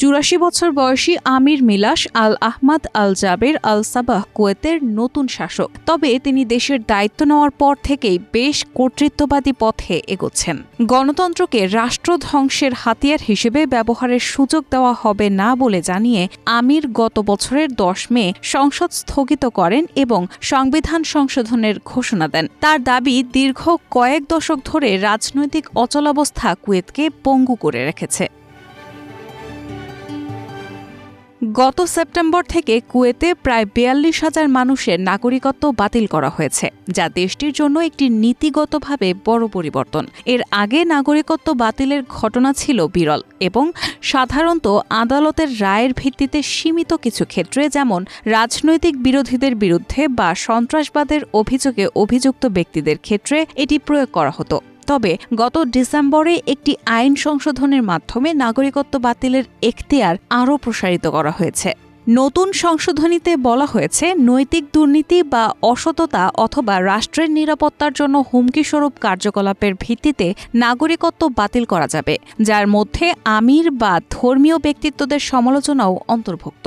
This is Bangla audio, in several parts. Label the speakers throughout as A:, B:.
A: চুরাশি বছর বয়সী আমির মিলাস Al Ahmad Al Jaber Al Sabah কুয়েতের নতুন শাসক। তবে তিনি দেশের দায়িত্ব নেওয়ার পর থেকেই বেশ কর্তৃত্ববাদী পথে এগোচ্ছেন। গণতন্ত্রকে রাষ্ট্র ধ্বংসের হাতিয়ার হিসেবে ব্যবহারের সুযোগ দেওয়া হবে না বলে জানিয়ে আমির গত বছরের দশ মে সংসদ স্থগিত করেন এবং সংবিধান সংশোধনের ঘোষণা দেন। তার দাবি দীর্ঘ কয়েক দশক ধরে রাজনৈতিক অচলাবস্থা কুয়েতকে পঙ্গু করে রেখেছে। গত সেপ্টেম্বর থেকে কুয়েতে প্রায় বিয়াল্লিশ হাজার মানুষের নাগরিকত্ব বাতিল করা হয়েছে, যা দেশটির জন্য একটি নীতিগতভাবে বড় পরিবর্তন। এর আগে নাগরিকত্ব বাতিলের ঘটনা ছিল বিরল এবং সাধারণত আদালতের রায়ের ভিত্তিতে সীমিত কিছু ক্ষেত্রে যেমন রাজনৈতিক বিরোধীদের বিরুদ্ধে বা সন্ত্রাসবাদের অভিযোগে অভিযুক্ত ব্যক্তিদের ক্ষেত্রে এটি প্রয়োগ করা হতো। তবে গত ডিসেম্বরে একটি আইন সংশোধনের মাধ্যমে নাগরিকত্ব বাতিলের এখতিয়ার আরও প্রসারিত করা হয়েছে। নতুন সংশোধনীতে বলা হয়েছে, নৈতিক দুর্নীতি বা অসততা অথবা রাষ্ট্রের নিরাপত্তার জন্য হুমকিস্বরূপ কার্যকলাপের ভিত্তিতে নাগরিকত্ব বাতিল করা যাবে, যার মধ্যে আমির বা ধর্মীয় ব্যক্তিত্বদের সমালোচনাও অন্তর্ভুক্ত।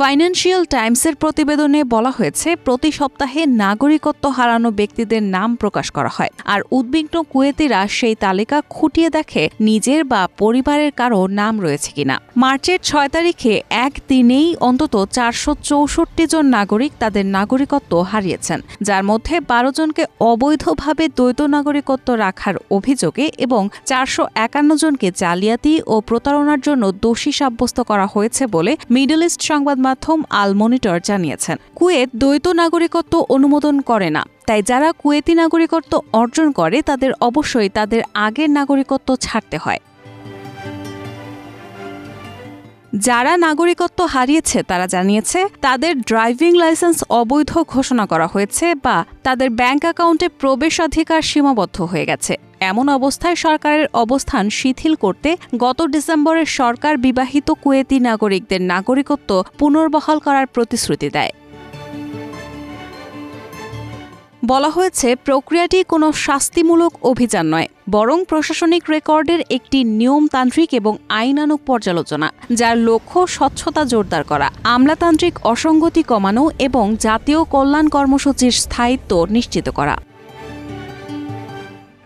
A: ফাইন্যান্সিয়াল টাইমসের প্রতিবেদনে বলা হয়েছে, প্রতি সপ্তাহে নাগরিকত্ব হারানো ব্যক্তিদের নাম প্রকাশ করা হয়। আর উদ্বিগ্ন কুয়েতিরা সেই তালিকা খুঁটিয়ে দেখে নিজের বা পরিবারের কারও নাম রয়েছে কিনা। মার্চের ছয় তারিখে এক দিনেই অন্তত চারশো চৌষট্টি জন নাগরিক তাদের নাগরিকত্ব হারিয়েছেন, যার মধ্যে বারো জনকে অবৈধভাবে দ্বৈত নাগরিকত্ব রাখার অভিযোগে এবং চারশো একান্ন জনকে জালিয়াতি ও প্রতারণার জন্য দোষী সাব্যস্ত করা হয়েছে বলে মিডল ইস্ট সংবাদ মাধ্যম আল মনিটর জানিয়েছেন। কুয়েত দ্বৈত নাগরিকত্ব অনুমোদন করে না। তাই যারা কুয়েতি নাগরিকত্ব অর্জন করে, তাদের অবশ্যই তাদের আগের নাগরিকত্ব ছাড়তে হয়। যারা নাগরিকত্ব হারিয়েছে, তারা জানিয়েছে, তাদের ড্রাইভিং লাইসেন্স অবৈধ ঘোষণা করা হয়েছে বা তাদের ব্যাংক অ্যাকাউন্টে প্রবেশাধিকার সীমাবদ্ধ হয়ে গেছে। এমন অবস্থায় সরকারের অবস্থান শিথিল করতে গত ডিসেম্বরে সরকার বিবাহিত কুয়েতি নাগরিকদের নাগরিকত্ব পুনর্বহাল করার প্রতিশ্রুতি দেয়। বলা হয়েছে, প্রক্রিয়াটি কোনো শাস্তিমূলক অভিযান নয়, বরং প্রশাসনিক রেকর্ডের একটি নিয়মতান্ত্রিক এবং আইনানুক পর্যালোচনা, যার লক্ষ্য স্বচ্ছতা জোরদার করা, আমলাতান্ত্রিক অসঙ্গতি কমানো এবং জাতীয় কল্যাণ কর্মসূচির স্থায়িত্ব নিশ্চিত করা।